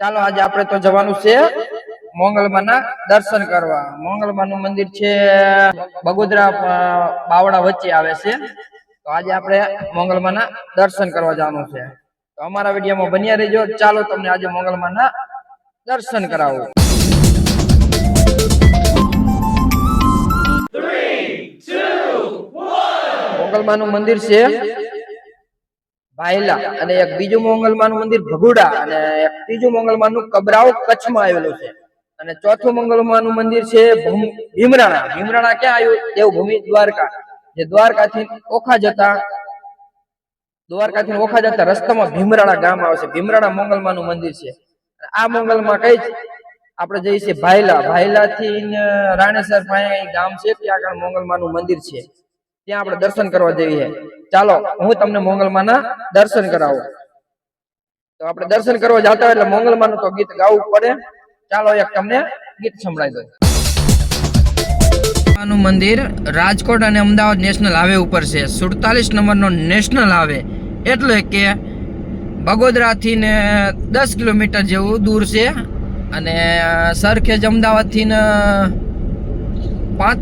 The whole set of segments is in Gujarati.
ચાલો, આજે આપણે તો જવાનું છે મોંગલમાના દર્શન કરવા. મોંગલમાનું મંદિર છે, બગોદરા બાવડા વચ્ચે આવે છે. તો આજે આપણે મોંગલમાના દર્શન કરવા જવાનું છે. તો અમારા વિડીયોમાં બન્યા રહેજો. ચાલો, તમને આજે મોંગલમાના દર્શન કરાવું. મોંગલમાનું મંદિર છે. ભાયલા અને એક બીજું મોંગલમાનું મંદિર ભગુડા અને એક ત્રીજું મોંગલમાનું કબરાવ કચ્છમાં આવેલું છે. અને ચોથું મોંગલમાનું મંદિર છે ભૂમ- ભીમરાણા. ભીમરાણા ક્યાં આવ્યું? દેવભૂમિ દ્વારકા. જે દ્વારકાથી ઓખા જતા, દ્વારકાથી ઓખા જતા રસ્તામાં ભીમરાણા ગામ આવે છે. ભીમરાણા મોંગલમાનું મંદિર છે. આ મંગલમાં કઈ આપણે જઈએ છીએ ભાયલા. ભાયલા થી રાણેસર પાસે ગામ છે, ત્યાં આગળ મોંગલમાનું મંદિર છે. ત્યાં આપણે દર્શન કરવા જઈએ. ચાલો, હું તમને મોંગલમાના દર્શન કરાવું. તો આપણે દર્શન કરવા જતા હોય એટલે મોંગલમાનું તો ગીત ગાવું પડે. ચાલો, એક તમને ગીત સંભળાઈ દઉં. મંદિર રાજકોટ અને અમદાવાદ નેશનલ હાઈવે ઉપર છે. સુડતાલીસ નંબરનો નેશનલ હાઈવે. એટલે કે બગોદરાથી ને દસ કિલોમીટર જેવું દૂર છે. અને સરખેજ અમદાવાદથી ને પાંચ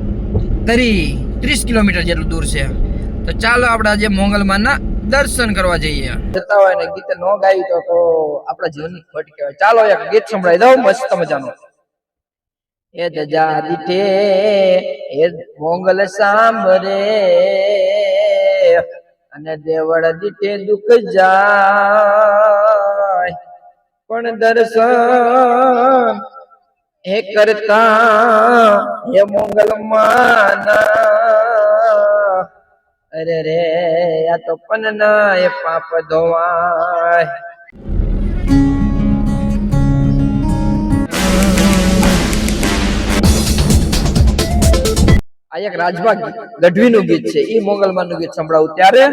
તરી ત્રીસ કિલોમીટર જેટલું દૂર છે. તો ચાલો આપણે આજે મોંગલમાના દર્શન કરવા જઈએ. જતા હોય ને ગીત ન ગાયું તો તો આપણા જીવનની ખોટ કહેવાય. ચાલો એક ગીત સંભળાઈ દઉં, મસ્ત મજાનું. એ દજા દીઠે એ મોંગલ સાંભરે અને દેવળ દીઠે દુઃખ જાય. પણ દર્શન હે કરતા હે મોંગલ માના અરે રે, આ તો પનના એ પાપ ધોવાય. આ એક રાજભા ગઢવી નું ગીત છે, ઈ મોગલમાનનું ગીત સંભળાવું. ત્યારે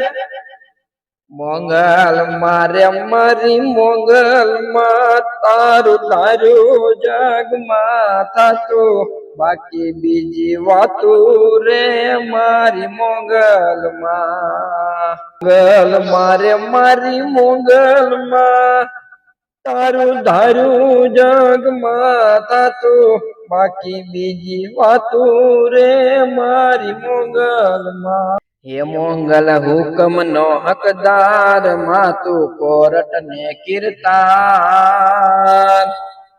મોગલ મારે મારી મોગલ માં તારું તારું જગમાં થતું બાકી બીજી વાતો રે મારી મોગલ માં મોગલ મારે મારી મોગલ માં તારું ધારું જગમાં થતું બાકી બીજી વાતો રે મારી મોગલમાં. હે મોંગલ હુકમ નો હકદાર માતું કોરટ ને કીર્તાન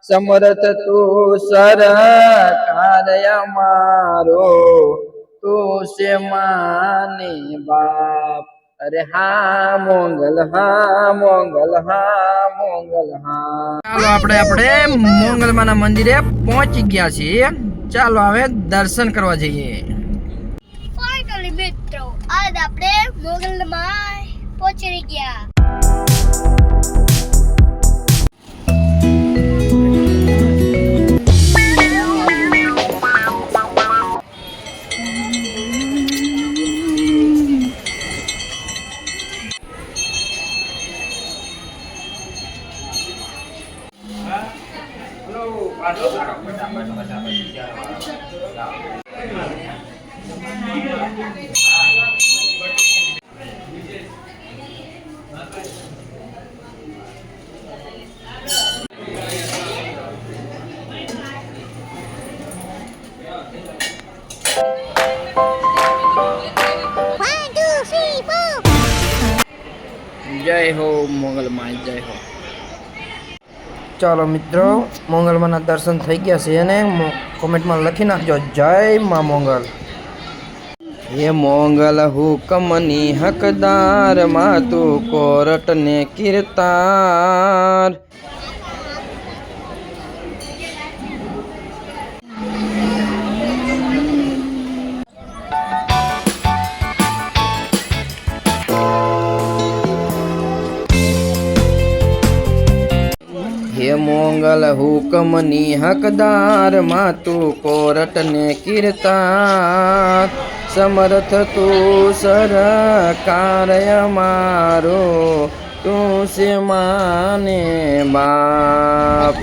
સમરથ તું સરકાર મારો. તું છે માને બાપ. અરે હા મોંગલ હા મોંગલ હા મોંગલ હા. ચાલો આપણે આપણે મોંગલમાના મંદિરે પહોંચી ગયા છીએ. ચાલો હવે દર્શન કરવા જઈએ. ફાઇનલી મિત્રો આજ આપણે મોંગલમાં પહોંચી ગયા. જય હો મોગલમાં જય હો ચાલો મિત્રો, મોંગલમાના દર્શન થઈ ગયા છે અને મો- કોમેન્ટમાં લખી નાખજો, જય માં મોંગલ. હે મોંગલ હુકમની હકદાર માતું કોરટ ને કીર્તાર. મોંગલ હુકમની હકદાર માતું કોરટ ને કીર્તાર સમર્થ તું સરકાર મારો તું સે માને બાપ.